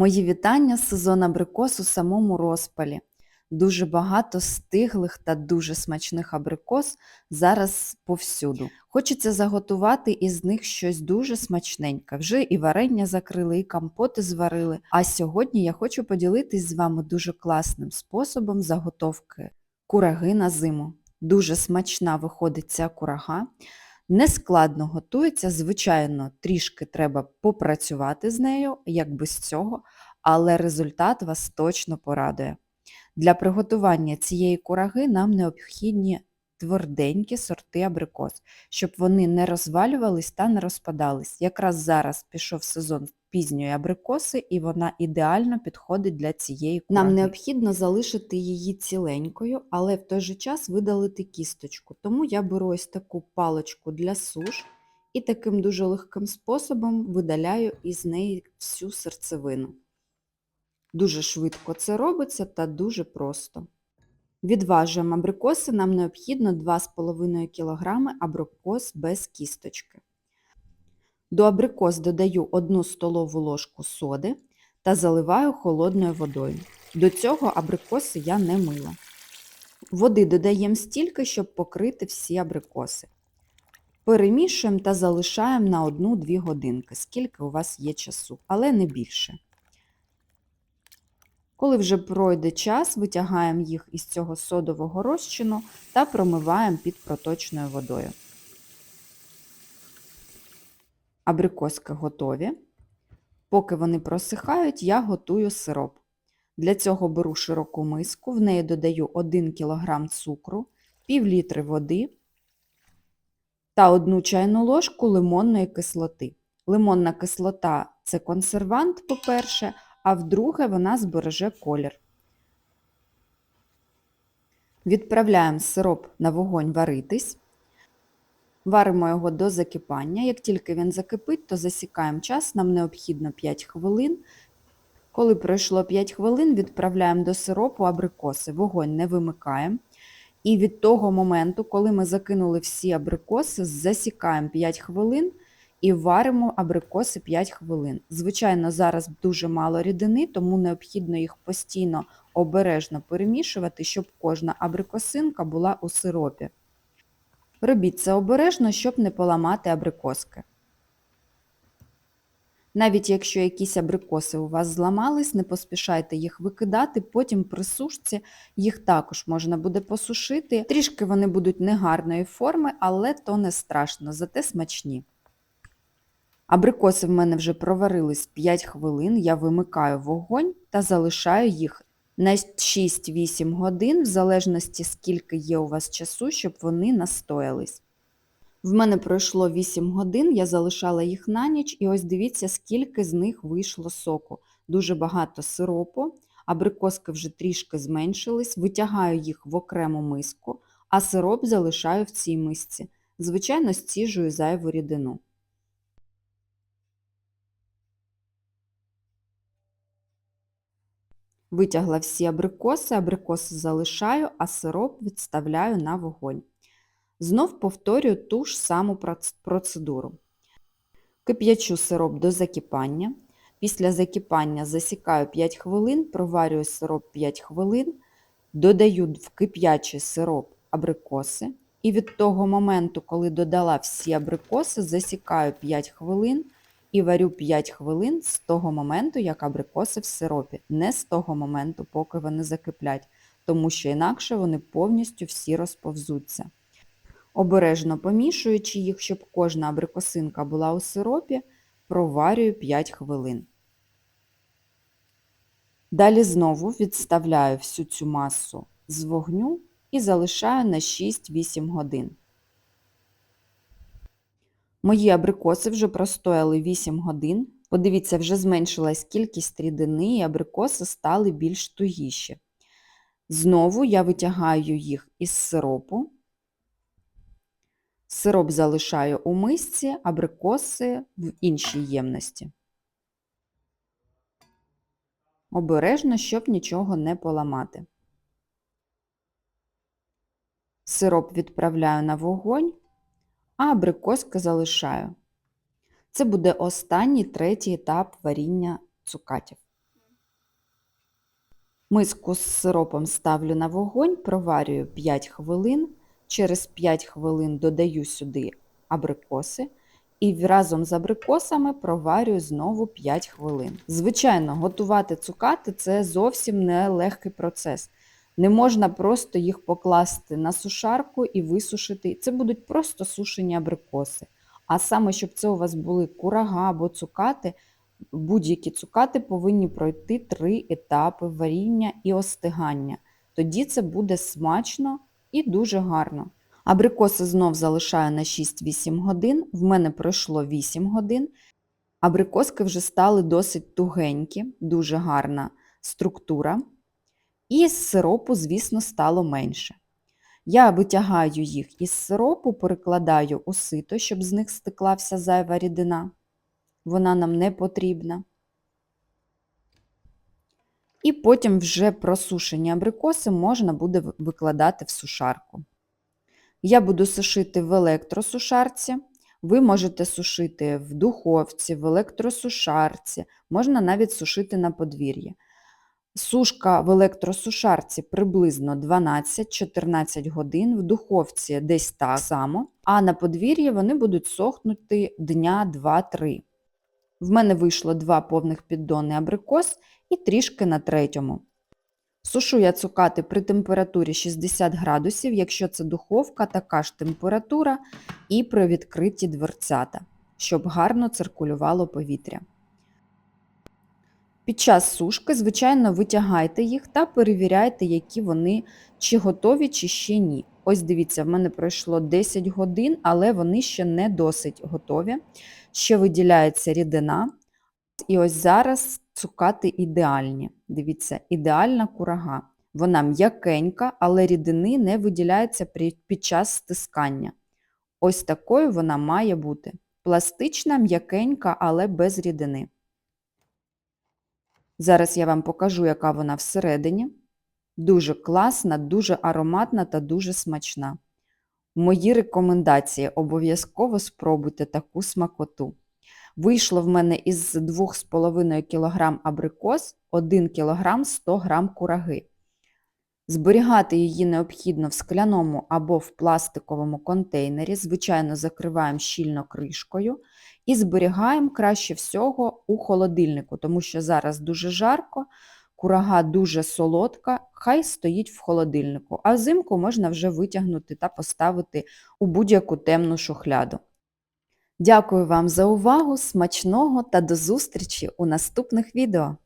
Мої вітання з сезон абрикос у самому розпалі. Дуже багато стиглих та дуже смачних абрикос зараз повсюду. Хочеться заготувати із них щось дуже смачненьке. Вже і варення закрили, і компоти зварили. А сьогодні я хочу поділитись з вами дуже класним способом заготовки кураги на зиму. Дуже смачна виходить ця курага. Нескладно готується, звичайно, трішки треба попрацювати з нею, як без цього, але результат вас точно порадує. Для приготування цієї кураги нам необхідні тверденькі сорти абрикос, щоб вони не розвалювались та не розпадались. Якраз зараз пішов сезон пізньої абрикоси і вона ідеально підходить для цієї кураги. Нам необхідно залишити її ціленькою, але в той же час видалити кісточку. Тому я беру ось таку паличку для суш і таким дуже легким способом видаляю із неї всю серцевину. Дуже швидко це робиться та дуже просто. Відважуємо абрикоси, нам необхідно 2,5 кг абрикос без кісточки. До абрикос додаю 1 столову ложку соди та заливаю холодною водою. До цього абрикоси я не мила. Води додаємо стільки, щоб покрити всі абрикоси. Перемішуємо та залишаємо на 1-2 годинки, скільки у вас є часу, але не більше. Коли вже пройде час, витягаємо їх із цього содового розчину та промиваємо під проточною водою. Абрикоски готові. Поки вони просихають, я готую сироп. Для цього беру широку миску, в неї додаю 1 кг цукру, пів літри води та 1 чайну ложку лимонної кислоти. Лимонна кислота це консервант, по-перше, а вдруге вона збереже колір. Відправляємо сироп на вогонь варитись. Варимо його до закипання. Як тільки він закипить, то засікаємо час, нам необхідно 5 хвилин. Коли пройшло 5 хвилин, відправляємо до сиропу абрикоси, вогонь не вимикаємо. І від того моменту, коли ми закинули всі абрикоси, засікаємо 5 хвилин і варимо абрикоси 5 хвилин. Звичайно, зараз дуже мало рідини, тому необхідно їх постійно обережно перемішувати, щоб кожна абрикосинка була у сиропі. Робіть це обережно, щоб не поламати абрикоски. Навіть якщо якісь абрикоси у вас зламались, не поспішайте їх викидати, потім при сушці їх також можна буде посушити. Трішки вони будуть негарної форми, але то не страшно, зате смачні. Абрикоси в мене вже проварились 5 хвилин, я вимикаю вогонь та залишаю їх на 6-8 годин, в залежності скільки є у вас часу, щоб вони настоялись. В мене пройшло 8 годин, я залишала їх на ніч, і ось дивіться, скільки з них вийшло соку. Дуже багато сиропу, абрикоски вже трішки зменшились, витягаю їх в окрему миску, а сироп залишаю в цій мисці. Звичайно, стіжую зайву рідину. Витягла всі абрикоси, абрикоси залишаю, а сироп відставляю на вогонь. Знов повторюю ту ж саму процедуру. Кип'ячу сироп до закипання. Після закипання засікаю 5 хвилин, проварюю сироп 5 хвилин, додаю в кип'ячий сироп абрикоси. І від того моменту, коли додала всі абрикоси, засікаю 5 хвилин і варю 5 хвилин з того моменту, як абрикоси в сиропі, не з того моменту, поки вони закиплять, тому що інакше вони повністю всі розповзуться. Обережно помішуючи їх, щоб кожна абрикосинка була у сиропі, проварюю 5 хвилин. Далі знову відставляю всю цю масу з вогню і залишаю на 6-8 годин. Мої абрикоси вже простояли 8 годин. Подивіться, вже зменшилась кількість рідини і абрикоси стали більш тугіші. Знову я витягаю їх із сиропу. Сироп залишаю у мисці, абрикоси в іншій ємності. Обережно, щоб нічого не поламати. Сироп відправляю на вогонь а абрикоски залишаю. Це буде останній третій етап варіння цукатів. Миску з сиропом ставлю на вогонь, проварюю 5 хвилин. Через 5 хвилин додаю сюди абрикоси і разом з абрикосами проварюю знову 5 хвилин. Звичайно, готувати цукати це зовсім не легкий процес. Не можна просто їх покласти на сушарку і висушити. Це будуть просто сушені абрикоси. А саме, щоб це у вас були курага або цукати, будь-які цукати повинні пройти три етапи варіння і остигання. Тоді це буде смачно і дуже гарно. Абрикоси знов залишаю на 6-8 годин. В мене пройшло 8 годин. Абрикоски вже стали досить тугенькі, дуже гарна структура. І сиропу, звісно, стало менше. Я витягаю їх із сиропу, перекладаю у сито, щоб з них стекла зайва рідина. Вона нам не потрібна. І потім вже просушені абрикоси можна буде викладати в сушарку. Я буду сушити в електросушарці. Ви можете сушити в духовці, в електросушарці, можна навіть сушити на подвір'ї. Сушка в електросушарці приблизно 12-14 годин, в духовці десь так само, а на подвір'ї вони будуть сохнути дня 2-3. В мене вийшло 2 повних піддони абрикос і трішки на третьому. Сушу я цукати при температурі 60 градусів, якщо це духовка, така ж температура, і при відкритті дверцята, щоб гарно циркулювало повітря. Під час сушки, звичайно, витягайте їх та перевіряйте, які вони чи готові, чи ще ні. Ось дивіться, в мене пройшло 10 годин, але вони ще не досить готові. Ще виділяється рідина. І ось зараз цукати ідеальні. Дивіться, ідеальна курага. Вона м'якенька, але рідини не виділяється під час стискання. Ось такою вона має бути. Пластична, м'якенька, але без рідини. Зараз я вам покажу, яка вона всередині. Дуже класна, дуже ароматна та дуже смачна. Мої рекомендації обов'язково спробуйте таку смакоту. Вийшло в мене із 2,5 кг абрикос 1 кг 100 г кураги. Зберігати її необхідно в скляному або в пластиковому контейнері, звичайно, закриваємо щільно кришкою і зберігаємо краще всього у холодильнику, тому що зараз дуже жарко, курага дуже солодка, хай стоїть в холодильнику, а взимку можна вже витягнути та поставити у будь-яку темну шухляду. Дякую вам за увагу, смачного та до зустрічі у наступних відео!